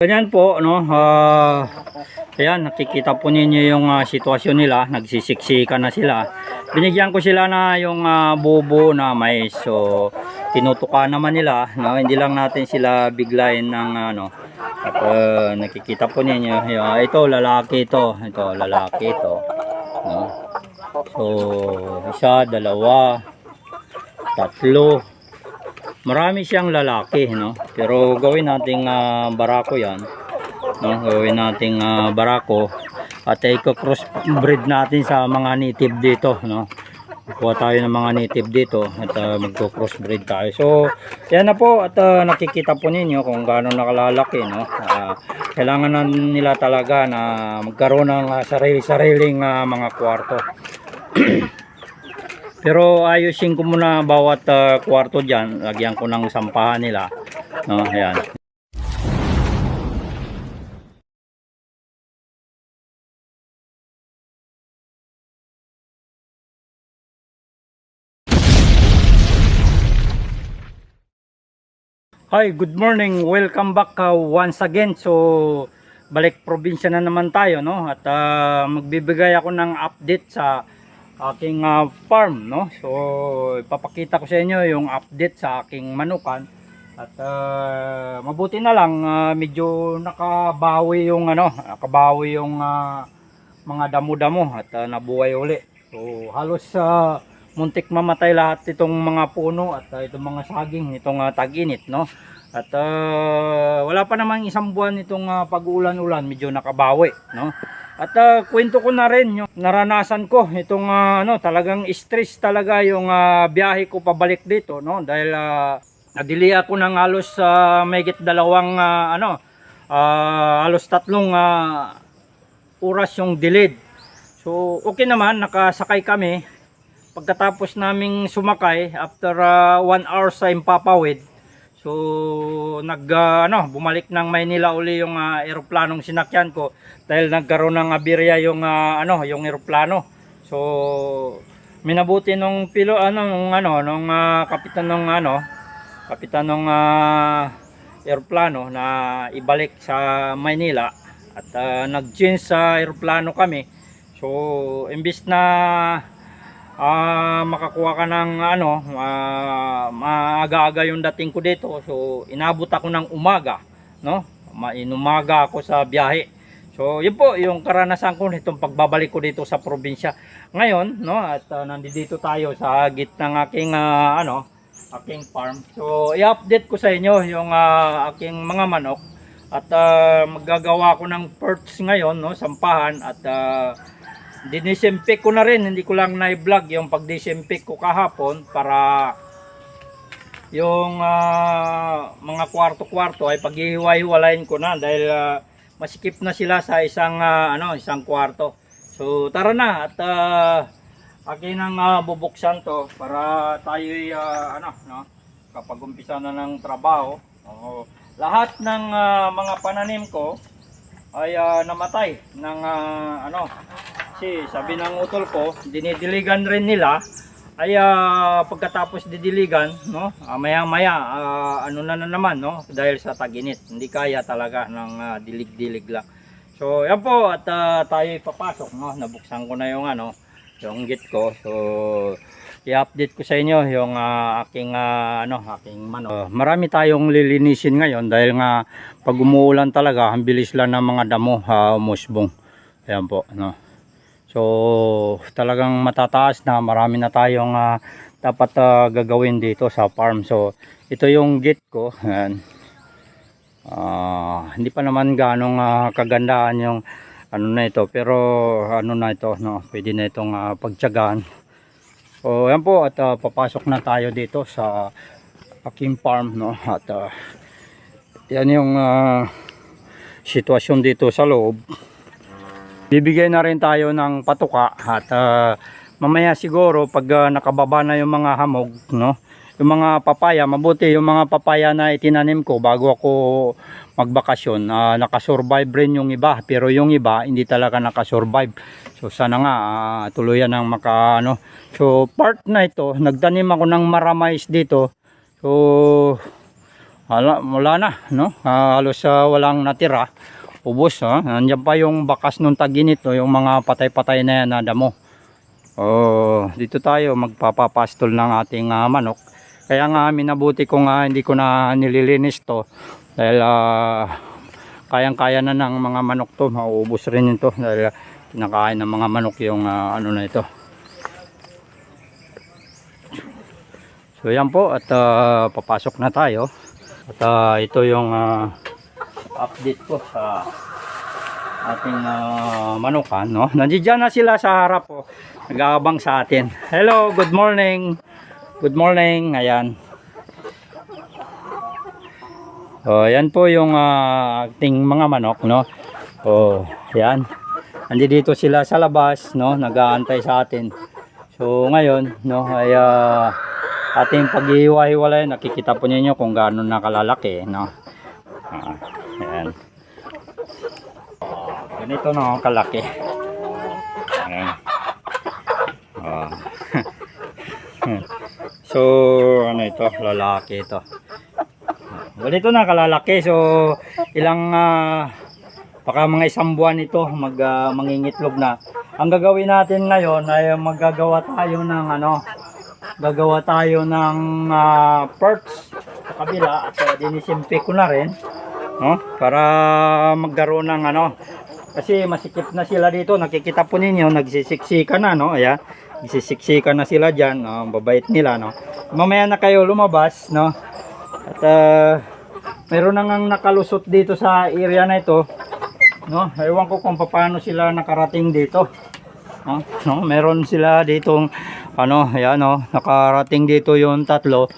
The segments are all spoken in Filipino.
Ganyan po, no? ah ayan, nakikita po ninyo yung ah, sitwasyon nila. Nagsisiksika na sila. Binigyan ko sila na yung ah, bubo na mais. So, tinutuka naman nila. No? Hindi lang natin sila biglayin ng ano. At ah, nakikita po ninyo. Yung, ito, lalaki ito. Ito, lalaki ito. No? So, isa, dalawa, tatlo, marami siyang lalaki no? Pero gawin nating ah, barako yan no? Gawin nating ah, barako at i-cross breed natin sa mga native dito no? Kuha tayo ng mga native dito at uh, magko-cross breed tayo. So yan na po at ah, nakikita po ninyo kung gaano nakalalaki no? Ah, kailangan nila talaga na magkaroon ng ah, sarili-sariling ah, mga kwarto pero ayusin ko muna bawat ah, kwarto dyan. Lagyan ko ng sampahan nila. No, ayan. Hi, good morning. Welcome back uh, once again. So, balik probinsya na naman tayo, no? At ah, magbibigay ako ng update sa aking ah, farm, no? So, ipapakita ko sa inyo yung update sa aking manukan. At ah, mabuti na lang ah, medyo nakabawi yung ano, nakabawi yung ah, mga damo-damo at ah, nabuhay uli. So, halos sa muntik mamatay lahat itong mga puno at ah, itong mga saging itong ah, tag-init, no? At ah, wala pa namang isang buwan itong ah, pag-ulan-ulan, medyo nakabawi, no? At ah, kwento ko na rin yung naranasan ko itong ah, ano, talagang stress talaga yung ah, biyahe ko pabalik dito, no? Dahil ah, nadili ako ng halos uh, megit dalawang ah, ano, ah, halos tatlong ah, oras yung delayed. So, okay naman, nakasakay kami. Pagkatapos naming sumakay, after uh, one hour sa Impapawid, so nag ah, ano, bumalik ng Maynila uli yung uh, eroplanong sinakyan ko dahil nagkaroon ng aberya yung ah, ano, yung eroplano. So minabuti nung pilo ano nung ano nung ah, kapitan nung ano, kapitan nung ah, eroplano na ibalik sa Maynila at ah, nag-change sa eroplano kami. So imbis na ah makakuha ka ng ano, ah, maaga-aga yung dating ko dito. So, inabot ako ng umaga, no? Mainumaga ako sa biyahe. So, yun po yung karanasan ko nitong pagbabalik ko dito sa probinsya. Ngayon, no, at uh, nandito tayo sa gitna ng aking ah, ano, aking farm. So, i-update ko sa inyo yung ah, aking mga manok at ah, maggagawa ko ng perch ngayon, no, sampahan at uh, dinisinfect ko na rin, hindi ko lang na-vlog yung pag-disinfect ko kahapon para yung ah, mga kwarto-kwarto ay paghihiwa-hiwalayin ko na dahil ah, masikip na sila sa isang ah, ano, isang kwarto. So tara na at uh, akin ang ah, bubuksan to para tayo ano, no, kapag umpisa na ng trabaho. oo, lahat ng ah, mga pananim ko ay ah, namatay ng ah, ano kasi sabi ng utol ko, dinidiligan rin nila ay ah, pagkatapos didiligan, no? ah, maya-maya ah, ano na, na naman, no? Dahil sa taginit, hindi kaya talaga ng ah, dilig-dilig lang. So, yan po at ah, tayo ipapasok, no? Nabuksan ko na yung ano, yung gate ko. So, i-update ko sa inyo yung ah, aking ah, ano, aking manok. Ah, marami tayong lilinisin ngayon dahil nga pag umuulan talaga, ang bilis lang ng mga damo uh, umusbong. Ayan po, no. So, talagang matataas na marami na tayong ah, dapat ah, gagawin dito sa farm. So, ito yung gate ko. Ayan. Ah, hindi pa naman ganong ah, kagandaan yung ano na ito. Pero ano na ito, no? pwede na itong ah, pagtyagaan. So, yan po at ah, papasok na tayo dito sa aking farm. No? At ah, yan yung ah, sitwasyon dito sa loob. Bibigay na rin tayo ng patuka at ah, mamaya siguro pag ah, nakababa na yung mga hamog, no? Yung mga papaya, mabuti yung mga papaya na itinanim ko bago ako magbakasyon, ah, nakasurvive rin yung iba, pero yung iba hindi talaga nakasurvive. So sana nga ah, tuluyan ng maka ano. So part na ito, nagtanim ako ng maramais dito. So Hala, wala na, no? Ah, halos ah, walang natira. Ubos, ha? Nandiyan pa yung bakas nung taginit, no? yung mga patay-patay na yan na damo. Oh, dito tayo magpapapastol ng ating ah, manok. Kaya nga minabuti ko nga hindi ko na nililinis to dahil ah, kayang-kaya na ng mga manok to, mauubos rin ito dahil ah, kinakain ng mga manok yung ah, ano na ito. So yan po at ah, papasok na tayo. At ah, ito yung ah, update ko sa ating uh, manukan. No? Nandiyan na sila sa harap po. Nag-aabang sa atin. Hello, good morning. Good morning. Ayan. Oh, yan po yung ah, ating mga manok, no? Oh, yan. Andi dito sila sa labas, no? Nag-aantay sa atin. So, ngayon, no, ay ah, ating paghihiwa-hiwalay, nakikita po ninyo kung gaano nakalalaki, no? Ah, ayan. Ah, ganito na ang kalaki. Ayan. Ah. so, ano ito? Lalaki ito. Ganito na kalalaki. So, ilang ah, baka mga isang buwan ito mag ah, mangingitlog na. Ang gagawin natin ngayon ay maggagawa tayo ng ano, gagawa tayo ng ah, perch sa kabila at uh, dinisimpi ko na rin no para magkaroon ng ano kasi masikip na sila dito. Nakikita po ninyo nagsisiksika na no? Ayan. Nagsisiksika na sila diyan no? Babait nila no? Mamaya na kayo lumabas no? At uh, meron na ngang nakalusot dito sa area na ito no? Ewan ko kung paano sila nakarating dito no, no? Meron sila ditong ano ayan no? Nakarating dito yung tatlo.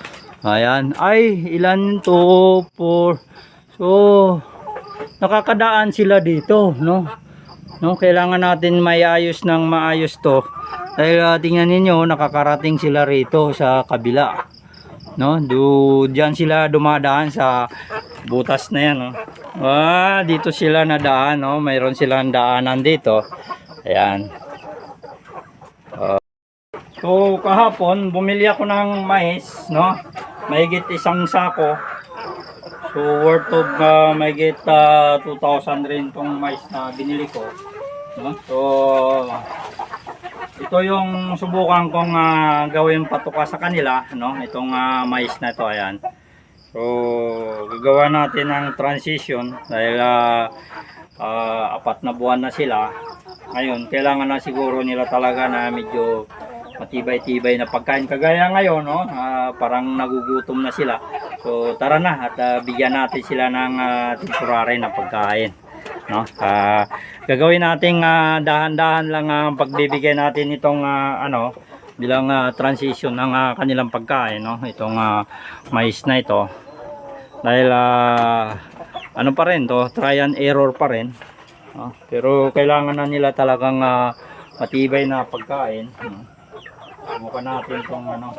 Ayan. Ay ilan to? For so nakakadaan sila dito no? No kailangan natin may ayos ng maayos to. Dahil uh, tingnan ninyo nakakarating sila rito sa kabila no? Do diyan sila dumadaan sa butas na yan no? Ah dito sila nadaan no? Mayroon silang daanan dito. Ayan. So kahapon bumili ako ng mais, no? Mahigit isang sako. So worth of uh, mahigit uh, 2,000 rin tong mais na binili ko. No? So ito yung subukan kong uh, gawin patuka sa kanila, no? Itong uh, mais na to, ayan. So gagawa natin ng transition dahil uh, uh, apat na buwan na sila. Ngayon, kailangan na siguro nila talaga na medyo matibay-tibay na pagkain kagaya ngayon no ah, parang nagugutom na sila so tara na at ah, bigyan natin sila ng uh, temporary na pagkain no Ah, gagawin nating ah, dahan-dahan lang ang pagbibigay natin itong ah, ano bilang ah, transition ng ah, kanilang pagkain no itong ah, mais na ito dahil ah, ano pa rin to try and error pa rin no? pero kailangan na nila talagang ah, matibay na pagkain no? Subukan natin itong ano.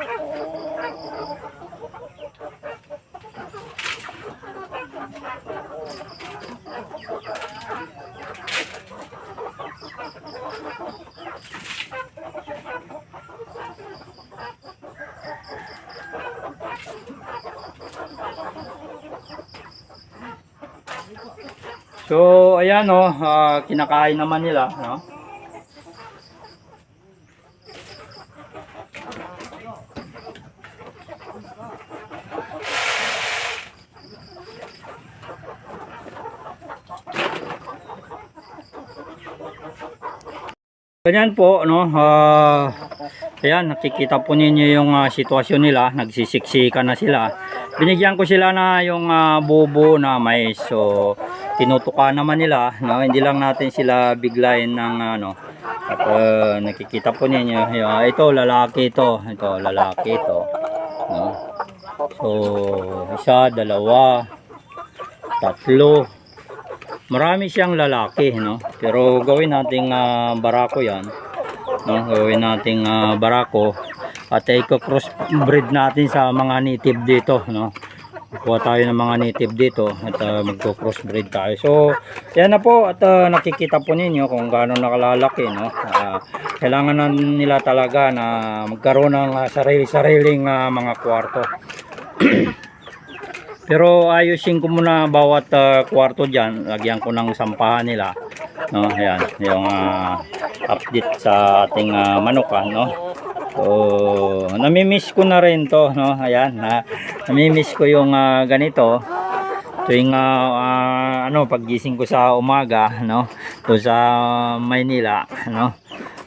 So, ayan oh, ah, kinakain naman nila, no? Ganyan po, no? ah ayan, nakikita po ninyo yung ah, sitwasyon nila. Nagsisiksika na sila. Binigyan ko sila na yung ah, bubo na mais. So, tinutuka naman nila. No? Hindi lang natin sila biglayin ng ano. At ah, nakikita po ninyo. Yung, ito, lalaki ito. Ito, lalaki ito. No? So, isa, dalawa, tatlo, marami siyang lalaki no pero gawin nating ah, barako yan no gawin nating ah, barako at i-cross breed natin sa mga native dito no kuha tayo ng mga native dito at uh, magko-cross breed tayo so yan na po at ah, nakikita po ninyo kung gaano nakalalaki no Ah, kailangan na nila talaga na magkaroon ng ah, sarili-sariling ah, mga kwarto Pero ayusin ko muna bawat ah, kwarto diyan, lagyan ko ng sampahan nila. No, ayan, yung ah, update sa ating ah, manukan, no. So, nami-miss ko na rin to, no. Ayan, na nami-miss ko yung ah, ganito. Tuwing ah, ah, ano paggising ko sa umaga, no, to sa Maynila, no.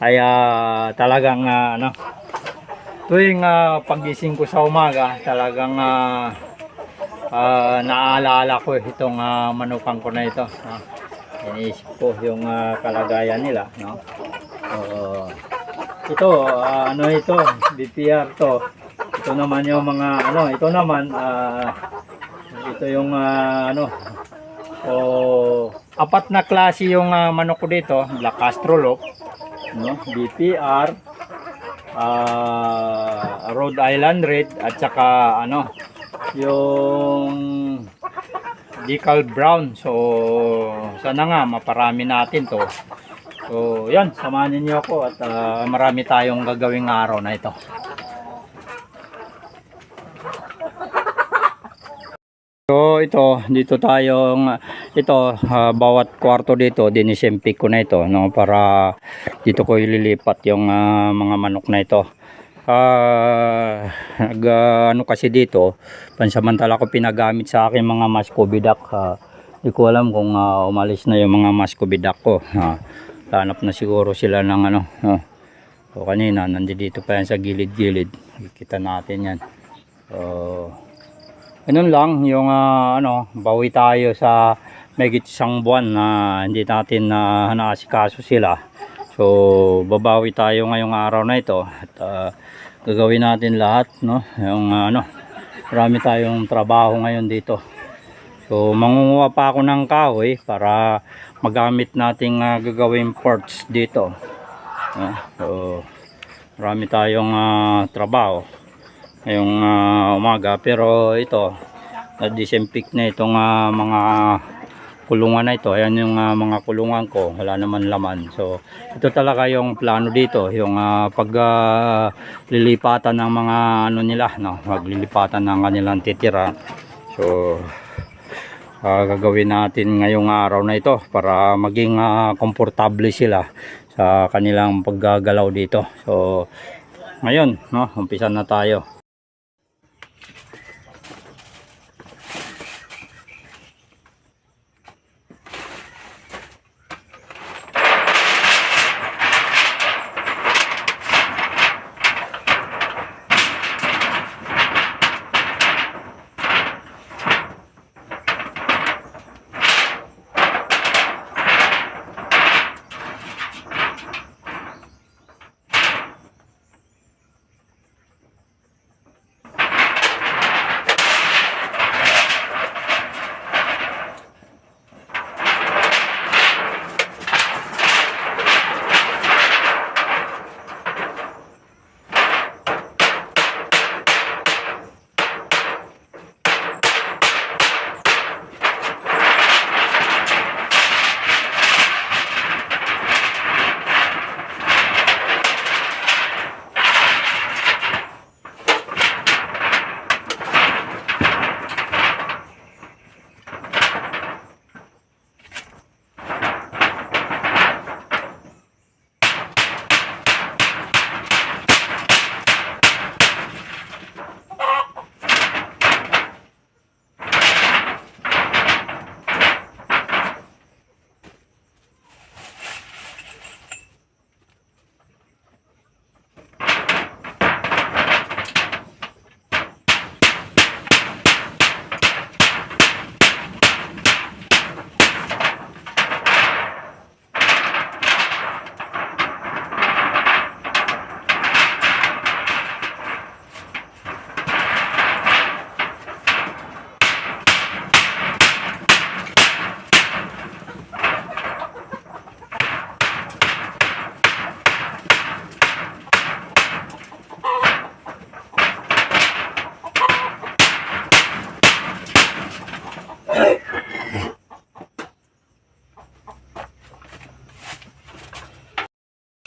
Ay ah, talagang ah, ano tuwing ah, paggising ko sa umaga, talagang ah, ah, naaalala ko itong ah, manukan ko na ito. No? Iniisip ko yung ah, kalagayan nila. No? Oo. Ito, ah, ano ito, BPR to. Ito naman yung mga, ano, ito naman, ah, ito yung, ah, ano, o apat na klase yung ah, manok ko dito, Black Astrolop, no? BPR, ah, Rhode Island Red, at saka, ano, yung decal brown. So, sana nga maparami natin to. So, yan, samahan niyo ako at ah, marami tayong gagawing araw na ito. So, ito, dito tayong, ito, ah, bawat kwarto dito, dinisempik ko na ito, no, para dito ko ililipat yung ah, mga manok na ito. Ah, nag, ah, ano kasi dito, pansamantala ko pinagamit sa aking mga mascovidac. Uh, hindi ko alam kung ah, umalis na yung mga mascovidac ko. Uh, hanap na siguro sila ng ano. ah. so kanina, nandito pa yan sa gilid-gilid. Kita natin yan. So, ganun lang, yung ah, ano, bawi tayo sa megit isang buwan na hindi natin na naasikaso sila. So, babawi tayo ngayong araw na ito at ah, gagawin natin lahat, no? Yung ah, ano, marami tayong trabaho ngayon dito. So, mangunguha pa ako ng kahoy para magamit nating ah, gagawin parts dito. No? So, marami tayong ah, trabaho ngayong ah, umaga. Pero ito na-disinfect na itong ah, mga kulungan na ito. Ayan yung ah, mga kulungan ko. Wala naman laman. So ito talaga yung plano dito. Yung ah, pag lilipatan ng mga ano nila no? Maglilipatan ng kanilang titira. So ah, gagawin natin ngayong araw na ito para maging ah, komportable sila sa kanilang paggagalaw dito. So ngayon no umpisa na tayo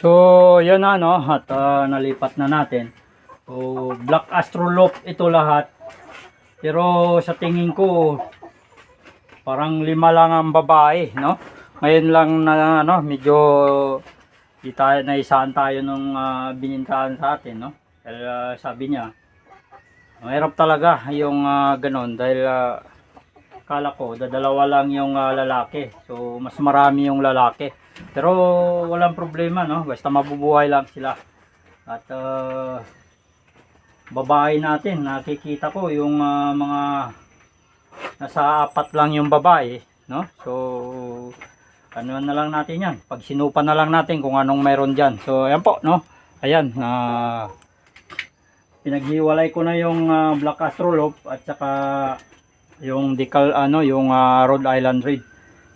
So, yan na no at ah, nalipat na natin. So, Black Astrolop ito lahat. Pero sa tingin ko, parang lima lang ang babae, no? Ngayon lang na ano, medyo di tayo naisahan tayo nung ah, binintahan sa atin, no? Dahil ah, sabi niya, mahirap talaga yung ah, ganon dahil ah, kala ko dadalawa lang yung ah, lalaki. So mas marami yung lalaki. Pero walang problema, no? Basta mabubuhay lang sila. At ah, babae natin, nakikita ko yung ah, mga nasa apat lang yung babae, no? So, ano na lang natin yan. Pag sinupa na lang natin kung anong meron dyan. So, ayan po, no? Ayan, na pinaghiwalay ko na yung ah, Black Astrolop at saka yung decal, ano, yung ah, Rhode Island Red.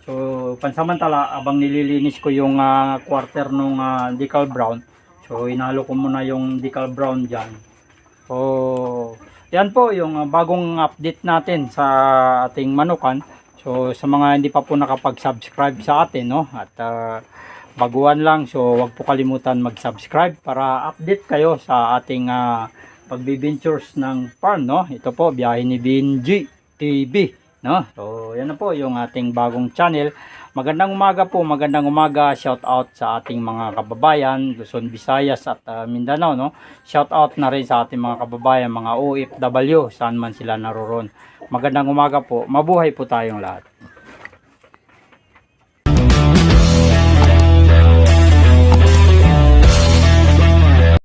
So, pansamantala, abang nililinis ko yung ah, quarter nung ah, decal brown. So, inalo ko muna yung decal brown dyan. So, yan po yung uh, bagong update natin sa ating manukan. So, sa mga hindi pa po nakapag-subscribe sa atin, no? At uh, baguhan lang, so wag po kalimutan mag-subscribe para update kayo sa ating uh, pagbibintures ng farm, no? Ito po, biyahe ni Binji TV, no? So, yan na po yung ating bagong channel. Magandang umaga po, magandang umaga. Shout out sa ating mga kababayan, Luzon, Visayas at uh, Mindanao, no? Shout out na rin sa ating mga kababayan, mga OFW, saan man sila naroon. Magandang umaga po. Mabuhay po tayong lahat.